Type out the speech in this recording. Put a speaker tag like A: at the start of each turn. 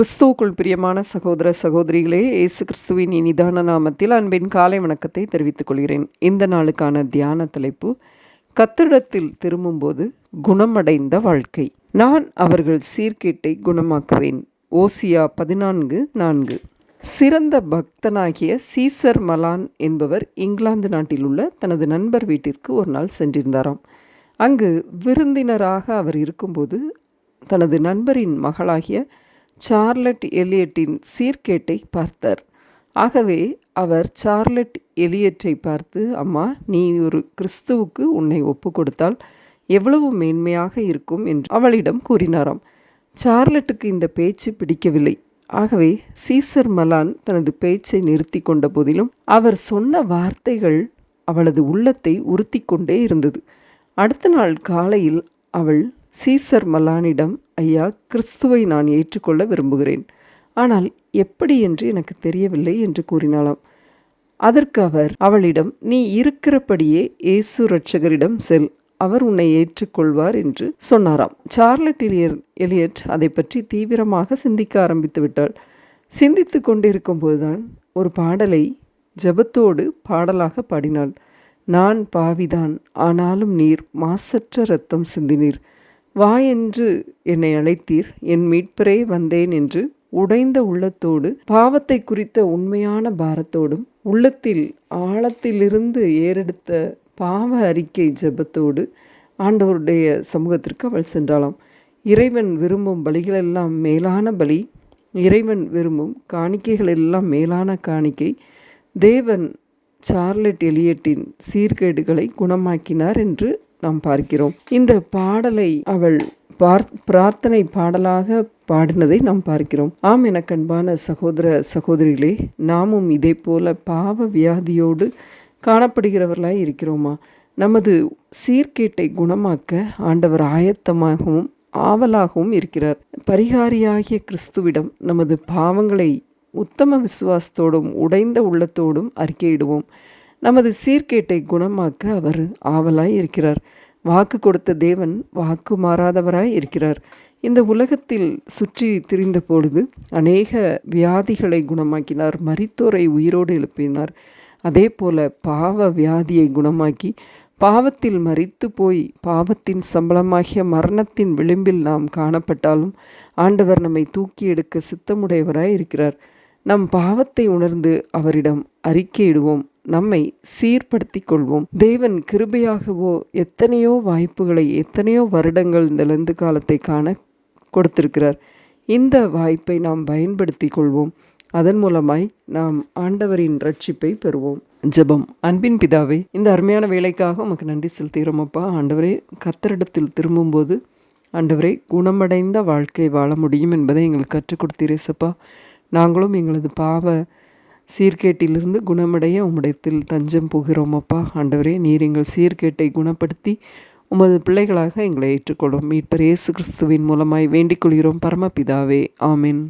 A: கிறிஸ்துவுக்குள் பிரியமான சகோதர சகோதரிகளே இயேசு கிறிஸ்துவின் இனிதான நாமத்தில் அன்பின் காலை வணக்கத்தை தெரிவித்துக் கொள்கிறேன். இந்த நாளுக்கான தியான தலைப்பு கத்திடத்தில் திரும்பும்போது குணமடைந்த வாழ்க்கை. நான் அவர்கள் சீர்கேட்டை குணமாக்குவேன். ஓசியா பதினான்கு நான்கு. சிறந்த பக்தனாகிய சீசர் மலான் என்பவர் இங்கிலாந்து நாட்டில் உள்ள தனது நண்பர் வீட்டிற்கு ஒரு நாள் சென்றிருந்தாராம். அங்கு விருந்தினராக அவர் இருக்கும்போது தனது நண்பரின் மகளாகிய சார்லட் எலியட்டின் சீர்கேட்டை பார்த்தார். ஆகவே அவர் சார்லட் எலியட்டை பார்த்து அம்மா நீ ஒரு கிறிஸ்துவுக்கு உன்னை ஒப்பு கொடுத்தால் எவ்வளவு மேன்மையாக இருக்கும் என்று அவளிடம் கூறினாராம். சார்லட்டுக்கு இந்த பேச்சு பிடிக்கவில்லை. ஆகவே சீசர் மலான் தனது பேச்சை நிறுத்தி கொண்ட போதிலும் அவர் சொன்ன வார்த்தைகள் அவளது உள்ளத்தை உறுத்தி கொண்டே இருந்தது. அடுத்த நாள் காலையில் அவள் சீசர் மலானிடம் ஐயா கிறிஸ்துவை நான் ஏற்றுக்கொள்ள விரும்புகிறேன். ஆனால் எப்படி என்று எனக்கு தெரியவில்லை என்று கூறினாளாம். அதற்கு அவர் அவளிடம் நீ இருக்கிறபடியே இயேசு ரட்சகரிடம் செல் அவர் உன்னை ஏற்றுக்கொள்வார் என்று சொன்னாராம். சார்லட் எலியர் எலியட் அதை பற்றி தீவிரமாக சிந்திக்க ஆரம்பித்து விட்டாள். சிந்தித்து கொண்டிருக்கும் போதுதான் ஒரு பாடலை ஜபத்தோடு பாடலாக பாடினாள். நான் பாவிதான் ஆனாலும் நீர் மாசற்ற ரத்தம் சிந்தினீர். வா என்று என்னை அழைத்தீர் என் மீட்பரே வந்தேன் என்று உடைந்த உள்ளத்தோடு பாவத்தை குறித்த உண்மையான பாரத்தோடும் உள்ளத்தில் ஆழத்திலிருந்து ஏறெடுத்த பாவ அறிக்கை ஜெபத்தோடு ஆண்டவருடைய சமூகத்திற்கு அவள் சென்றாளாம். இறைவன் விரும்பும் பலிகளெல்லாம் மேலான பலி இறைவன் விரும்பும் காணிக்கைகள் எல்லாம் மேலான காணிக்கை தேவன் சார்லட் எலியட்டின் சீர்கேடுகளை குணமாக்கினார் என்று நாம் பார்க்கிறோம். இந்த பாடலை அவள் பார் பிரார்த்தனை பாடலாக பாடினதை நாம் பார்க்கிறோம். ஆம் எனக்கன்பான சகோதர சகோதரிகளே நாமும் இதே போல பாவ வியாதியோடு காணப்படுகிறவர்களாய் இருக்கிறோமா? நமது சீர்கேட்டை குணமாக்க ஆண்டவர் ஆயத்தமாகவும் ஆவலாகவும் இருக்கிறார். பரிகாரியாகிய கிறிஸ்துவிடம் நமது பாவங்களை உத்தம விசுவாசத்தோடும் உடைந்த உள்ளத்தோடும் அறிக்கையிடுவோம். நமது சீர்கேட்டை குணமாக்க அவர் ஆவலாய் இருக்கிறார். வாக்கு கொடுத்த தேவன் வாக்கு மாறாதவராய் இருக்கிறார். இந்த உலகத்தில் சுற்றி திரிந்த பொழுது அநேக வியாதிகளை குணமாக்கினார். மரித்தோரை உயிரோடு எழுப்பினார். அதே போல பாவ வியாதியை குணமாக்கி பாவத்தில் மறித்து போய் பாவத்தின் சம்பளமாகிய மரணத்தின் விளிம்பில் நாம் காணப்பட்டாலும் ஆண்டவர் நம்மை தூக்கி எடுக்க சித்தமுடையவராய் இருக்கிறார். நம் பாவத்தை உணர்ந்து அவரிடம் அறிக்கையிடுவோம். நம்மை சீர்படுத்திக் கொள்வோம் தேவன் கிருபையாகவோ எத்தனையோ வாய்ப்புகளை எத்தனையோ வருடங்கள் இந்த லந்து காலத்தை காண கொடுத்திருக்கிறார். இந்த வாய்ப்பை நாம் பயன்படுத்தி கொள்வோம் அதன் மூலமாய் நாம் ஆண்டவரின் ரட்சிப்பை பெறுவோம். ஜெபம். அன்பின் பிதாவே இந்த அருமையான வேலைக்காக உமக்கு நன்றி செலுத்துகிறோமப்பா ஆண்டவரே கத்தரிடத்தில் திரும்பும்போது ஆண்டவரே குணமடைந்த வாழ்க்கை வாழ முடியும் என்பதை எங்களுக்கு கற்றுக் கொடுத்தீரேசப்பா. நாங்களும் எங்களது பாவ சீர்கேட்டிலிருந்து குணமடைய உம்மிடத்தில் தஞ்சம் போகிறோம் அப்பா. ஆண்டவரே நீர் எங்கள் சீர்கேட்டை குணப்படுத்தி உமது பிள்ளைகளாக எங்களை ஏற்றுக்கொள்ளும். மீட்பர் இயேசு கிறிஸ்துவின் மூலமாய் வேண்டிக் கொள்கிறோம். பரமபிதாவே ஆமின்.